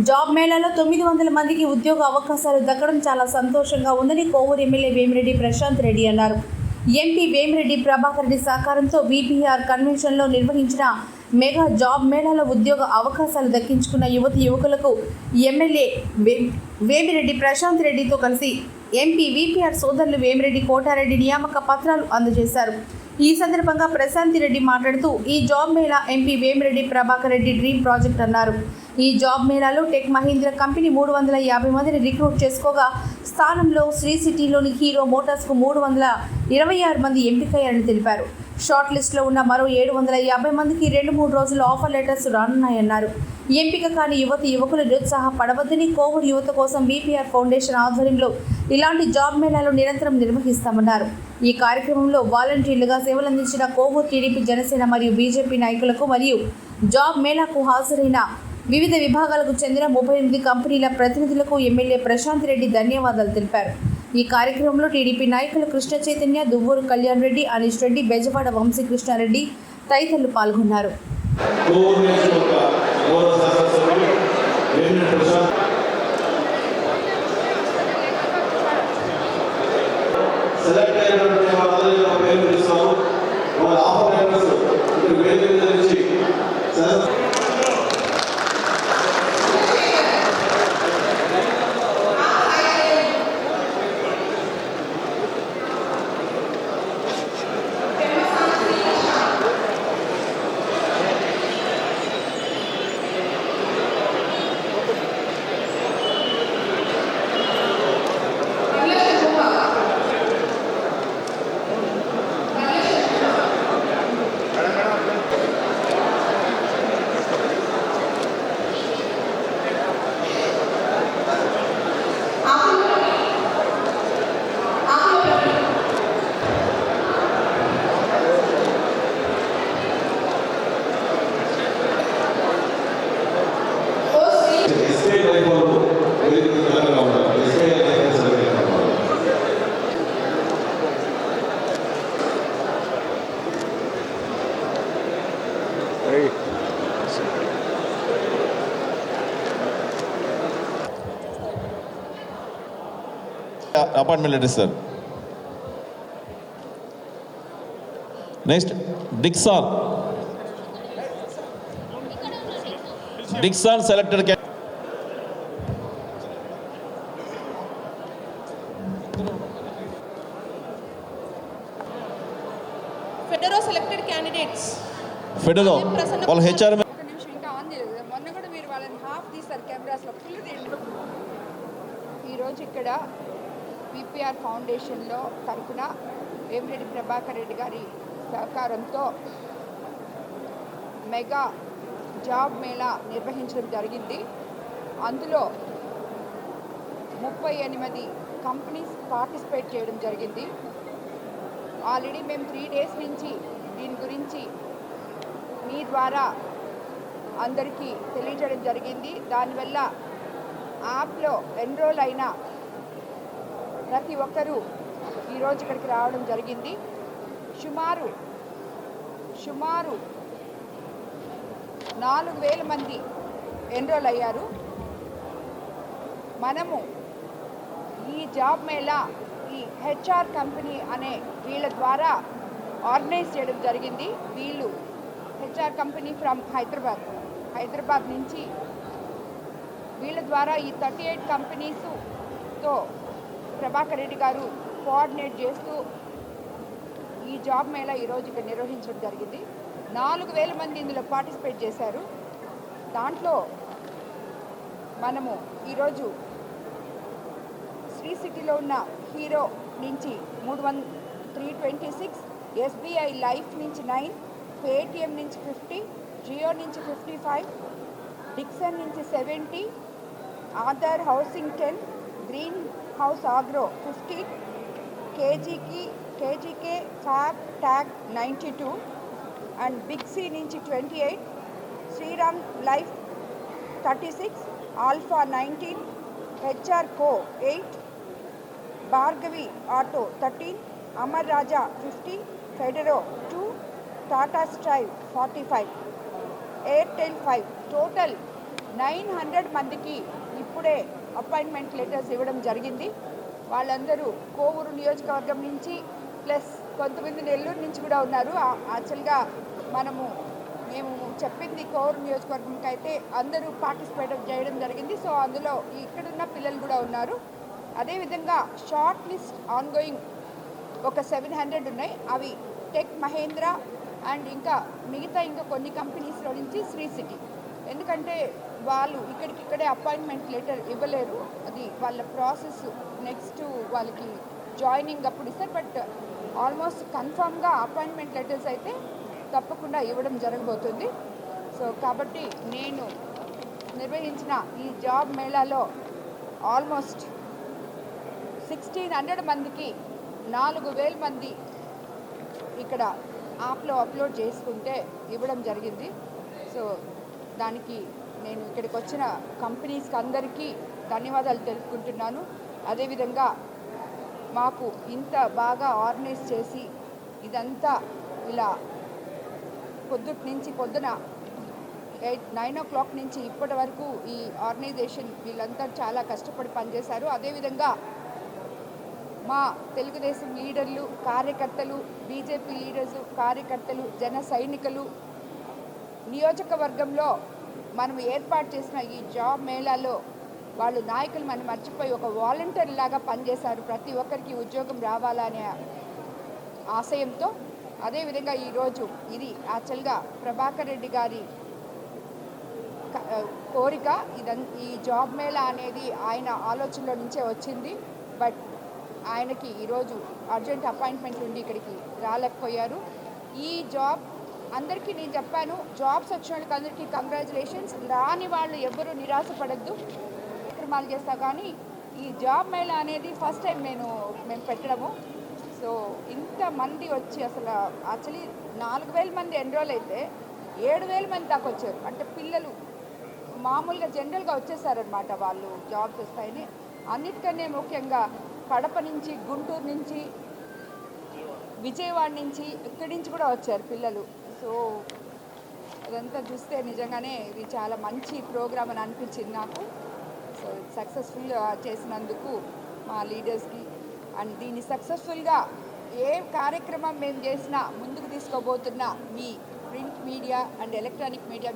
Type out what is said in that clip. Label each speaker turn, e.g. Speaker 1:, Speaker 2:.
Speaker 1: Job మేళాలో తొమ్మిది వందల మందికి ఉద్యోగ అవకాశాలు దక్కడం చాలా సంతోషంగా ఉందని కోవూరు ఎమ్మెల్యే వేమిరెడ్డి ప్రశాంత్ రెడ్డి అన్నారు. ఎంపీ వేమిరెడ్డి ప్రభాకర్ రెడ్డి సహకారంతో విపిఆర్ కన్వెన్షన్లో నిర్వహించిన మెగా జాబ్ మేళాలో ఉద్యోగ అవకాశాలు దక్కించుకున్న యువతి యువకులకు ఎమ్మెల్యే వే- వేమిరెడ్డి ప్రశాంత్ రెడ్డితో కలిసి ఎంపీ విపిఆర్ సోదరులు వేమిరెడ్డి కోటారెడ్డి నియామక పత్రాలు అందజేశారు. ఈ సందర్భంగా ప్రశాంతి రెడ్డి మాట్లాడుతూ ఈ job Mela MP Vemireddy Prabhakar Reddy dream project అన్నారు. ఈ జాబ్ మేళాలో టెక్ మహీంద్ర కంపెనీ మూడు వందల యాభై మందిని రిక్రూట్ చేసుకోగా స్థానంలో శ్రీ సిటీలోని హీరో మోటార్స్కు మూడు వందల ఇరవై ఆరు మంది ఎంపికయ్యారని తెలిపారు. షార్ట్ లిస్ట్లో ఉన్న మరో ఏడు వందల యాభై మందికి రెండు మూడు రోజులు ఆఫర్ లెటర్స్ రానున్నాయన్నారు. ఎంపిక కాని యువతి యువకులు నిరుత్సాహపడవద్దని కోవిడ్ యువత కోసం బీపీఆర్ ఫౌండేషన్ ఆధ్వర్యంలో ఇలాంటి జాబ్ మేళాలు నిరంతరం నిర్వహిస్తామన్నారు. ఈ కార్యక్రమంలో వాలంటీర్లుగా సేవలందించిన కోవూరు టీడీపీ జనసేన మరియు బీజేపీ నాయకులకు మరియు జాబ్ మేళాకు హాజరైన వివిధ విభాగాలకు చెందిన ముప్పై ఎనిమిది కంపెనీల ప్రతినిధులకు ఎమ్మెల్యే ప్రశాంత్ రెడ్డి ధన్యవాదాలు తెలిపారు. ఈ కార్యక్రమంలో టీడీపీ నాయకులు కృష్ణ చైతన్య దువ్వూరు కళ్యాణ్ రెడ్డి అనీష్ రెడ్డి బెజవాడ వంశీ కృష్ణారెడ్డి తదితరులు పాల్గొన్నారు.
Speaker 2: సెలెక్ట్ అయినటువంటి వాళ్ళందరికీ ఒక పేరు పిలుస్తాము వాళ్ళ ఆఫర్ లెటర్స్ ఇక్కడ వేదిక మీద నుంచి శాసన ఎస్బీఐ లైఫ్ వాళ్ళు వేదిక మీద దూరంగా ఉంటారు ఎస్బీఐ లైఫ్ సెలెక్ట్ అయిన వాళ్ళు
Speaker 3: appointment letter sir next Dixon Dixon selected
Speaker 4: ఫెడరో selected candidates
Speaker 3: ఫెడరో వాళ్ళ హెచ్ఆర్
Speaker 4: ఈరోజు ఇక్కడ విపిఆర్ ఫౌండేషన్లో తరఫున వేమిరెడ్డి ప్రభాకర్ రెడ్డి గారి సహకారంతో మెగా జాబ్ మేళా నిర్వహించడం జరిగింది. అందులో ముప్పై ఎనిమిది కంపెనీస్ పార్టిసిపేట్ చేయడం జరిగింది. ఆల్రెడీ మేము త్రీ డేస్ నుంచి దీని గురించి మీ ద్వారా అందరికీ తెలియజేయడం జరిగింది. దానివల్ల యాప్లో ఎన్రోల్ అయిన ప్రతి ఒక్కరూ ఈరోజు ఇక్కడికి రావడం జరిగింది. సుమారు సుమారు నాలుగు వేల మంది ఎన్రోల్ అయ్యారు. మనము ఈ జాబ్ మేళా ఈ హెచ్ఆర్ కంపెనీ అనే వీళ్ళ ద్వారా ఆర్గనైజ్ చేయడం జరిగింది. వీళ్ళు HR company from Hyderabad. Hyderabad నుంచి వీళ్ళ ద్వారా ఈ థర్టీ ఎయిట్ కంపెనీస్తో ప్రభాకర్ రెడ్డి గారు కోఆర్డినేట్ చేస్తూ ఈ జాబ్ మేళా ఈరోజు ఇక్కడ నిర్వహించడం జరిగింది. నాలుగు వేల మంది ఇందులో పార్టిసిపేట్ చేశారు. దాంట్లో మనము ఈరోజు శ్రీ సిటీలో ఉన్న హీరో నుంచి మూడు one three twenty six SBI life నుంచి నైన్ పేటిఎం నుంచి ఫిఫ్టీ జియో నుంచి ఫిఫ్టీ ఫైవ్ డిక్సన్ నుంచి seventy Aadhaar housing ten green house agro fifteen కేజీకి కేజీకే fab tag ninety two and big C నుంచి twenty eight Shriram life thirty six alpha nineteen HR co eight Bhargavi auto thirteen Amar Raja fifty ఫెడరో two Tata strive forty five Airtel five total nine hundred మందికి ఇప్పుడే appointment letters ఇవ్వడం జరిగింది. వాళ్ళందరూ కోవూరు నియోజకవర్గం నుంచి plus కొంతమంది నెల్లూరు నుంచి కూడా ఉన్నారు. యాక్చువల్గా మనము మేము చెప్పింది కోవూరు నియోజకవర్గంకి అయితే అందరూ పార్టిసిపేట్ చేయడం జరిగింది. సో అందులో ఇక్కడున్న పిల్లలు కూడా ఉన్నారు. అదేవిధంగా షార్ట్ లిస్ట్ ఆన్గోయింగ్ ఒక సెవెన్ హండ్రెడ్ ఉన్నాయి. అవి టెక్ మహేంద్ర అండ్ ఇంకా మిగతా ఇంకా కొన్ని కంపెనీస్లో నుంచి శ్రీ సిటీ. ఎందుకంటే వాళ్ళు ఇక్కడికి ఇక్కడే అపాయింట్మెంట్ లెటర్ ఇవ్వలేరు. అది వాళ్ళ ప్రాసెస్ నెక్స్ట్ వాళ్ళకి జాయినింగ్ అప్పుడు ఇస్తారు. బట్ ఆల్మోస్ట్ కన్ఫామ్గా అపాయింట్మెంట్ లెటర్స్ అయితే తప్పకుండా ఇవ్వడం జరగబోతుంది. సో కాబట్టి నేను నిర్వహించిన ఈ జాబ్ మేళాలో ఆల్మోస్ట్ సిక్స్టీన్ హండ్రెడ్ మందికి నాలుగు వేల మంది ఇక్కడ యాప్లో అప్లోడ్ చేసుకుంటే ఇవ్వడం జరిగింది. సో దానికి నేను ఇక్కడికి వచ్చిన కంపెనీస్కి అందరికీ ధన్యవాదాలు తెలుపుకుంటున్నాను. అదేవిధంగా మాకు ఇంత బాగా ఆర్గనైజ్ చేసి ఇదంతా ఇలా పొద్దుటి నుంచి పొద్దున ఎయిట్ నైన్ ఓ క్లాక్ నుంచి ఇప్పటి వరకు ఈ ఆర్గనైజేషన్ వీళ్ళంతా చాలా కష్టపడి పనిచేశారు. అదేవిధంగా మా తెలుగుదేశం లీడర్లు కార్యకర్తలు బీజేపీ లీడర్స్ కార్యకర్తలు జన సైనికులు. నియోజకవర్గంలో మనం ఏర్పాటు చేసిన ఈ జాబ్ మేళాలో వాళ్ళు నాయకులు మనం మర్చిపోయి ఒక వాలంటీర్ లాగా పనిచేశారు. ప్రతి ఒక్కరికి ఉద్యోగం రావాలనే ఆశయంతో. అదేవిధంగా ఈరోజు ఇది యాక్చువల్గా ప్రభాకర్ రెడ్డి గారి కోరిక. ఇదం ఈ జాబ్ మేళా అనేది ఆయన ఆలోచనలో నుంచే వచ్చింది. బట్ ఆయనకి ఈరోజు అర్జెంట్ అపాయింట్మెంట్ ఉండి ఇక్కడికి రాలేకపోయారు. ఈ జాబ్ అందరికీ నేను చెప్పాను జాబ్స్ వచ్చిన వాళ్ళకి అందరికీ కంగ్రాచులేషన్స్. రాని వాళ్ళు ఎవ్వరూ నిరాశపడద్దు. కార్యక్రమాలు చేస్తా కానీ ఈ జాబ్ మేళ అనేది ఫస్ట్ టైం నేను మేము పెట్టడము. సో ఇంతమంది వచ్చి అసలు యాక్చువల్లీ నాలుగు వేల మంది ఎన్రోల్ అయితే ఏడు వేల మంది దాకా వచ్చారు. అంటే పిల్లలు మామూలుగా జనరల్గా వచ్చేసారనమాట వాళ్ళు జాబ్స్ వస్తాయని. అన్నిటికన్నా ముఖ్యంగా కడప నుంచి గుంటూరు నుంచి విజయవాడ నుంచి ఇక్కడి నుంచి కూడా వచ్చారు పిల్లలు. సో అదంతా చూస్తే నిజంగానే ఇది చాలా మంచి ప్రోగ్రామ్ అని అనిపించింది నాకు. సో సక్సెస్ఫుల్ చేసినందుకు మా లీడర్స్కి అండ్ దీన్ని సక్సెస్ఫుల్గా ఏ కార్యక్రమం మేము చేసినా ముందుకు తీసుకోబోతున్న మీ print media and electronic media